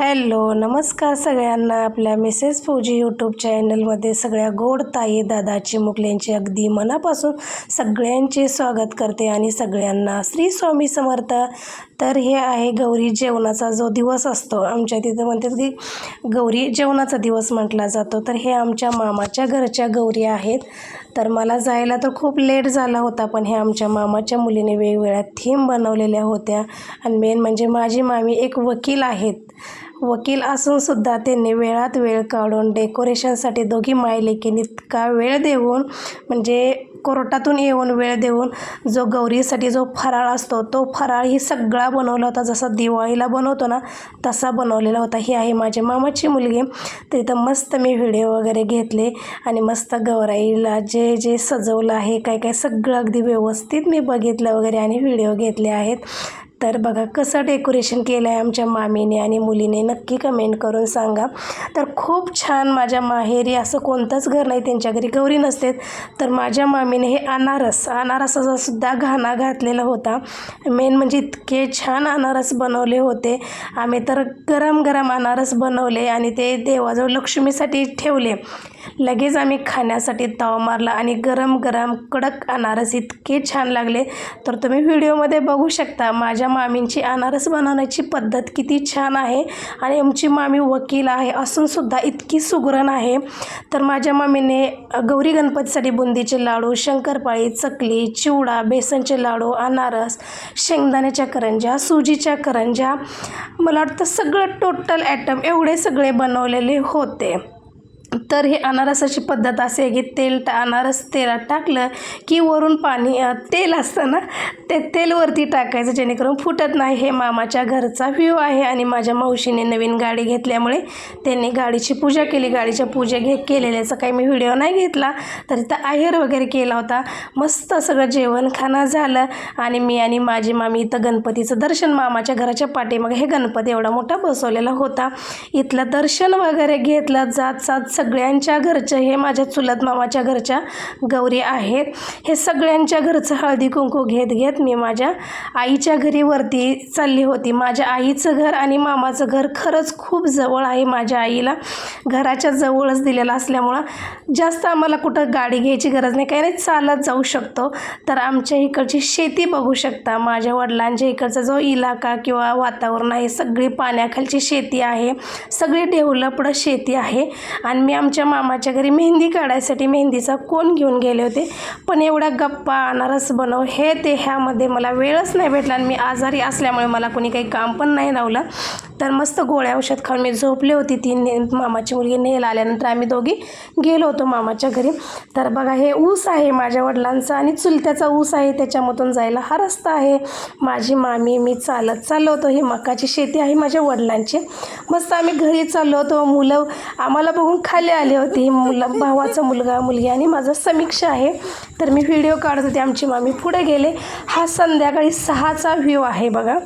Hello नमस्कार सगळ्यांना आपल्या मिसेस फौजी यूट्यूब चॅनलमध्ये सगळ्या गोड ताई दादा चिमुकल्यांचे अगदी मनापासून सगळ्यांचे स्वागत करते आणि सगळ्यांना श्री स्वामी समर्थ. तर हे आहे गौरी जेवणाचा जो दिवस असतो. आमच्या तिथं म्हणतात की गौरी जेवणाचा दिवस म्हटला जातो. तर हे आमच्या मामाच्या घरच्या गौरी आहेत. तर मला जायला तर खूप लेट झाला होता पण हे आमच्या मामाच्या मुलीने वेगवेगळ्या थीम बनवलेल्या होत्या. आणि मेन म्हणजे माझी मामी एक वकील आहेत. वकील असूनसुद्धा त्यांनी वेळात वेळ काढून डेकोरेशनसाठी दोघी मायलेकीने इतका वेळ देऊन म्हणजे कोर्टातून येऊन वेळ देऊन जो गौरीसाठी जो फराळ असतो तो फराळ ही सगळा बनवला होता. जसा दिवाळीला बनवतो ना तसा बनवलेला होता. ही आहे माझ्या मामाची मुलगी. तर इथं मस्त मी व्हिडिओ वगैरे घेतले आणि मस्त गौराईला जे जे सजवलं आहे काय काय सगळं अगदी व्यवस्थित मी बघितलं वगैरे आणि व्हिडिओ घेतले आहेत. तर बघा कसं डेकोरेशन केलं आहे आमच्या मामीने आणि मुलीने. नक्की कमेंट करून सांगा. तर खूप छान माझ्या माहेरी असं कोणतंच घर नाही. त्यांच्या घरी गौरी नसते. तर माझ्या मामीने हे अनारस अनारसाचा सुद्धा घाणा घातलेला होता. मेन म्हणजे इतके छान अनारस बनवले होते. आम्ही तर गरम गरम अनारस बनवले आणि ते देवाजवळ लक्ष्मीसाठी ठेवले. लगेच आम्ही खाण्यासाठी ताव मारला आणि गरम गरम कडक अनारस इतके छान लागले. तर तुम्ही व्हिडिओमध्ये बघू शकता. माझ्या मामींची अनारस बनवण्याची पद्धत किती छान आहे आणि आमची मामी वकील आहे असूनसुद्धा इतकी सुगरण आहे. तर माझ्या मामीने गौरी गणपतीसाठी बुंदीचे लाडू शंकरपाळी चकली चिवडा बेसनचे लाडू अनारस शेंगदाण्याच्या करंज्या सुजीच्या करंज्या मला वाटतं सगळं टोटल ॲटम एवढे सगळे बनवलेले होते. तर हे अनारसाची पद्धत असे आहे की तेल टा अनारस तेलात टाकलं की वरून पाणी तेल असतं ना ते तेलवरती टाकायचं जेणेकरून फुटत नाही. हे मामाच्या घरचा व्ह्यू आहे आणि माझ्या मावशीने नवीन गाडी घेतल्यामुळे त्यांनी गाडीची पूजा केली. गाडीच्या पूजा घे केलेल्याचा काही मी व्हिडिओ नाही घेतला तर तिथं आहेर वगैरे केला होता. मस्त सगळं जेवण खाणं झालं आणि मी आणि माझी मामी इथं गणपतीचं दर्शन मामाच्या घराच्या पाठीमागे हे गणपती एवढा मोठा बसवलेला होता. इथलं दर्शन वगैरे घेतलं जात जात सगळ्यांच्या घरचं हे माझ्या चुलत मामाच्या घरच्या गौरी आहेत. हे सगळ्यांच्या घरचं हळदी कुंकू घेत घेत मी माझ्या आईच्या घरी वरती चालली होती. माझ्या आईचं घर आणि मामाचं घर खरंच खूप जवळ आहे माझ्या आईला. घराच्या जवळच दिलेलं असल्यामुळं जास्त आम्हाला कुठं गाडी घ्यायची गरज नाही. काही नाही चालत जाऊ शकतो. तर आमच्या इकडची शेती बघू शकता. माझ्या वडिलांच्या इकडचा जो इलाका किंवा वातावरण आहे सगळी पाण्याखालची शेती आहे. सगळी डेव्हलपड शेती आहे. आणि मी आम आमच्या मामाच्या घरी मेहंदी काढायसाठी मेहंदीचा कोण घेऊन गेले होते? पण एवढा गप्पा अनारस बनव हे ते ह्यामध्ये मला वेळच नाही भेटला आणि मी आजारी असल्यामुळे मला कोणी काही काम पण नाही लावलं. तर मस्त गोळ्या औषध खाऊन मी झोपले होती. ती ने मामाची मुलगी नेल आल्यानंतर आम्ही दोघी गेलो होतो मामाच्या घरी. तर बघा हे ऊस आहे माझ्या वडिलांचा आणि चुलत्याचा ऊस आहे. त्याच्यामधून जायला हा रस्ता आहे. माझी मामी मी चालत चाललो होतो. ही मकाची शेती आहे माझ्या वडिलांची. मस्त आम्ही घरी चाललो होतो. मुलं आम्हाला बघून खाली आली होती. मुलं भावाचा मुलगा मुलगी आणि माझा समीक्षा आहे. तर मी व्हिडिओ काढत होते. आमची मामी पुढे गेले. हा संध्याकाळी सहाचा व्ह्यू आहे बघा.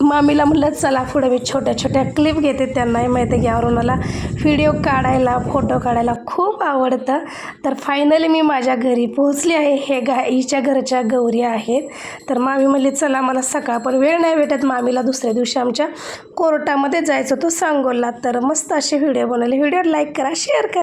मामीला म्हणलं चला पुढे मी छोट्या छोट्या क्लिप घेते त्यांनाही माहिती आहे की अरुणाला व्हिडिओ काढायला फोटो काढायला खूप आवडतं. तर फायनली मी माझ्या घरी पोहोचली आहे. हे गा हिच्या घरच्या गौरी आहेत. तर मामी म्हणली चला मला सकाळ पण वेळ नाही भेटत. मामीला दुसऱ्या दिवशी आमच्या कोर्टामध्ये जायचं होतं सांगोला. तर मस्त असे व्हिडिओ बनवले. व्हिडिओ लाईक करा शेअर करा.